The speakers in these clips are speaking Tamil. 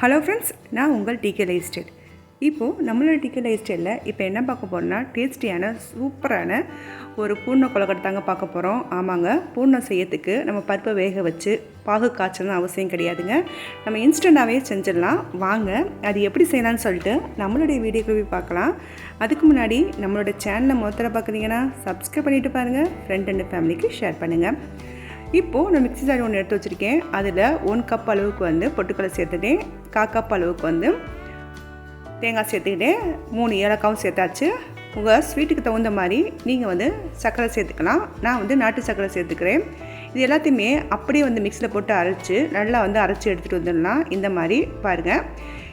ஹலோ ஃப்ரெண்ட்ஸ் நான் உங்கள் டிகே லைஃப் ஸ்டைல் இப்போது நம்மளோட டிகே லைஃப் ஸ்டைலில் இப்போ என்ன பார்க்க போகிறோம்னா டேஸ்டியான சூப்பரான ஒரு பூர்ண கொலக்கட்டை தாங்க பார்க்க போகிறோம் ஆமாங்க பூர்ணம் செய்யறதுக்கு நம்ம பருப்பை வேக வச்சு பாகு காய்ச்சணும் அவசியம் கிடையாதுங்க. நம்ம இன்ஸ்டண்ட்டாகவே செஞ்சிடலாம். வாங்க அது எப்படி செய்யலாம்னு சொல்லிட்டு நம்மளுடைய வீடியோக்கு போய் பார்க்கலாம். அதுக்கு முன்னாடி நம்மளோட சேனலை மொத்தத்தில் பார்க்குறீங்கன்னா சப்ஸ்கிரைப் பண்ணிவிட்டு பாருங்கள் ஃப்ரெண்ட் அண்ட் ஃபேமிலிக்கு ஷேர் பண்ணுங்கள் இப்போது நான் மிக்ஸி ஜார் ஒன்று எடுத்து வச்சுருக்கேன். அதில் ஒன் கப் அளவுக்கு வந்து பொட்டுக்கடலை சேர்த்துட்டேன். கா கப் அளவுக்கு வந்து தேங்காய் சேர்த்துக்கிட்டேன். மூணு ஏலக்காவும் சேர்த்தாச்சு. உங்கள் ஸ்வீட்டுக்கு தகுந்த மாதிரி நீங்கள் வந்து சர்க்கரை சேர்த்துக்கலாம். நான் வந்து நாட்டு சர்க்கரை சேர்த்துக்கிறேன். இது எல்லாத்தையுமே அப்படியே வந்து மிக்சியில் போட்டு அரைச்சி நல்லா வந்து அரைச்சி எடுத்துகிட்டு வந்துடலாம். இந்த மாதிரி பாருங்கள்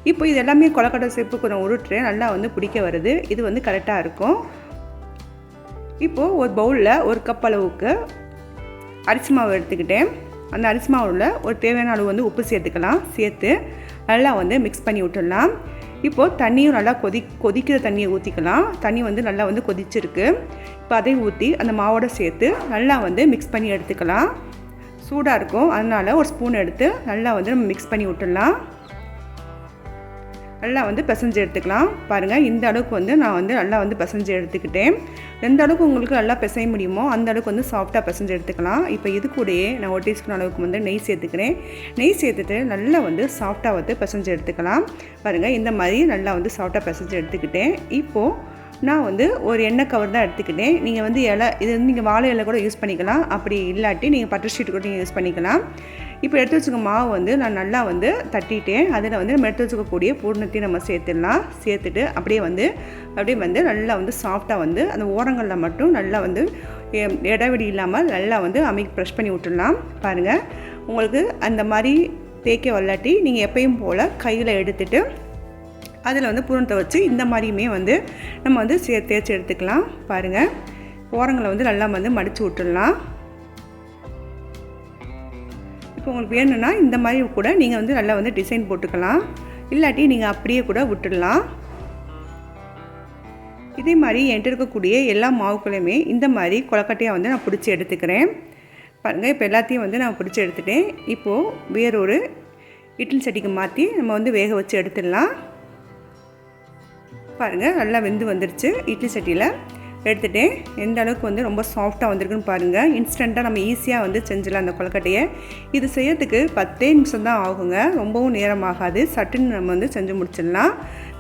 இப்போ இது எல்லாமே கொலக்கட்டை சேப்பு கொஞ்சம் உருட்டுறேன். நல்லா வந்து பிடிக்க வருது. இது வந்து கரெக்டாக இருக்கும். இப்போது ஒரு பவுலில் ஒரு கப் அளவுக்கு அரிசி மாவு எடுத்துக்கிட்டேன். அந்த அரிசி மாவில் ஒரு தேவையான அளவு வந்து உப்பு சேர்த்துக்கலாம். சேர்த்து நல்லா வந்து மிக்ஸ் பண்ணி விட்டுடலாம். இப்போது தண்ணியும் நல்லா கொதி கொதிக்கிற தண்ணியை ஊற்றிக்கலாம் தண்ணி வந்து நல்லா வந்து கொதிச்சிருக்கு. இப்போ அதையும் ஊற்றி அந்த மாவோட சேர்த்து நல்லா வந்து மிக்ஸ் பண்ணி எடுத்துக்கலாம். சூடாக இருக்கும். அதனால் ஒரு ஸ்பூன் எடுத்து நல்லா வந்து நம்ம மிக்ஸ் பண்ணி விட்டுடலாம். நல்லா வந்து பிசைஞ்சு எடுத்துக்கலாம். பாருங்கள் இந்த அளவுக்கு வந்து நான் வந்து நல்லா வந்து பிசைஞ்சு எடுத்துக்கிட்டேன். எந்த அளவுக்கு உங்களுக்கு நல்லா பிசைய முடியுமோ அந்த அளவுக்கு வந்து சாஃப்டாக பிசைஞ்சு எடுத்துக்கலாம். இப்போ இது கூடயே நான் ஒரு டீஸ்பூன் அளவுக்கு வந்து நெய் சேர்த்துக்கிறேன். நெய் சேர்த்துட்டு நல்லா வந்து சாஃப்டாக வந்து பிசைஞ்சு எடுத்துக்கலாம். பாருங்கள் இந்த மாதிரி நல்லா வந்து சாஃப்டாக பிசைஞ்சு எடுத்துக்கிட்டேன். இப்போது நான் வந்து ஒரு எண்ணெய் கவர் தான் எடுத்துக்கிட்டேன். நீங்கள் வந்து இலை இது வந்து நீங்கள் வாழை இலை கூட யூஸ் பண்ணிக்கலாம். அப்படி இல்லாட்டி நீங்கள் பட்டர் ஷீட் கூட நீங்கள் யூஸ் பண்ணிக்கலாம். இப்போ எடுத்து வச்சுக்க மாவு வந்து நான் நல்லா வந்து தட்டிட்டேன். அதில் வந்து நம்ம எடுத்து வச்சுக்கக்கூடிய பூர்ணத்தையும் நம்ம சேர்த்துடலாம். சேர்த்துட்டு அப்படியே வந்து அப்படியே வந்து நல்லா வந்து சாஃப்டாக வந்து அந்த ஓரங்களில் மட்டும் நல்லா வந்து இடைவெளி இல்லாமல் நல்லா வந்து அமைக்கு ப்ரெஷ் பண்ணி விட்டுடலாம். பாருங்கள் உங்களுக்கு அந்த மாதிரி தேய்க்க வல்லாட்டி நீங்கள் எப்பயும் போல் கையில் எடுத்துகிட்டு அதில் வந்து பூரணத்தை வச்சு இந்த மாதிரியுமே வந்து நம்ம வந்து சே தேய்ச்சி எடுத்துக்கலாம். பாருங்கள் ஓரங்களை வந்து நல்லா வந்து மடித்து விட்டுடலாம். இப்போ உங்களுக்கு வேணும்னா இந்த மாதிரி கூட நீங்கள் வந்து நல்லா வந்து டிசைன் போட்டுக்கலாம். இல்லாட்டி நீங்கள் அப்படியே கூட விட்டுடலாம். இதே மாதிரி என்கிட்ட இருக்கக்கூடிய எல்லா மாவுக்களையுமே இந்த மாதிரி கொலக்கட்டையாக வந்து நான் பிடிச்சி எடுத்துக்கிறேன். பாருங்கள் இப்போ எல்லாத்தையும் வந்து நான் பிடிச்சி எடுத்துட்டேன். இப்போது வேறொரு இட்லி சட்டிக்கு மாற்றி நம்ம வந்து வேக வச்சு எடுத்துடலாம். பாருங்கள் நல்லா வெந்து வந்துருச்சு. இட்லி சட்டியில் எடுத்துகிட்டேன் எந்த அளவுக்கு வந்து ரொம்ப சாஃப்டாக வந்திருக்குன்னு பாருங்கள் இன்ஸ்டண்ட்டாக நம்ம ஈஸியாக வந்து செஞ்சிடலாம் அந்த கொலக்கட்டையை இது செய்யறதுக்கு பத்தே நிமிஷம் தான் ஆகுங்க. ரொம்பவும் நேரம் ஆகாது. சட்டுன்னு நம்ம வந்து செஞ்சு முடிச்சிடலாம்.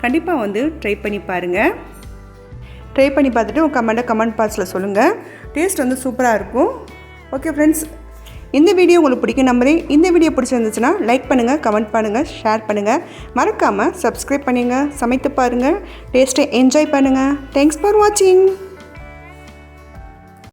கண்டிப்பாக வந்து ட்ரை பண்ணி பாருங்கள் ட்ரை பண்ணி பார்த்துட்டு உங்கள் கமெண்ட்டை கமெண்ட் பாக்ஸில் சொல்லுங்கள் டேஸ்ட் வந்து சூப்பராக இருக்கும். ஓகே ஃப்ரெண்ட்ஸ் இந்த வீடியோ உங்களுக்கு பிடிக்கும் நம்புறேன். இந்த வீடியோ பிடிச்சிருந்துச்சுன்னா லைக் பண்ணுங்கள் கமெண்ட் பண்ணுங்கள் ஷேர் பண்ணுங்கள் மறக்காமல் சப்ஸ்கிரைப் பண்ணுங்கள் சமைத்து பாருங்கள் டேஸ்ட்டை என்ஜாய் பண்ணுங்கள் தேங்க்ஸ் ஃபார் வாட்சிங்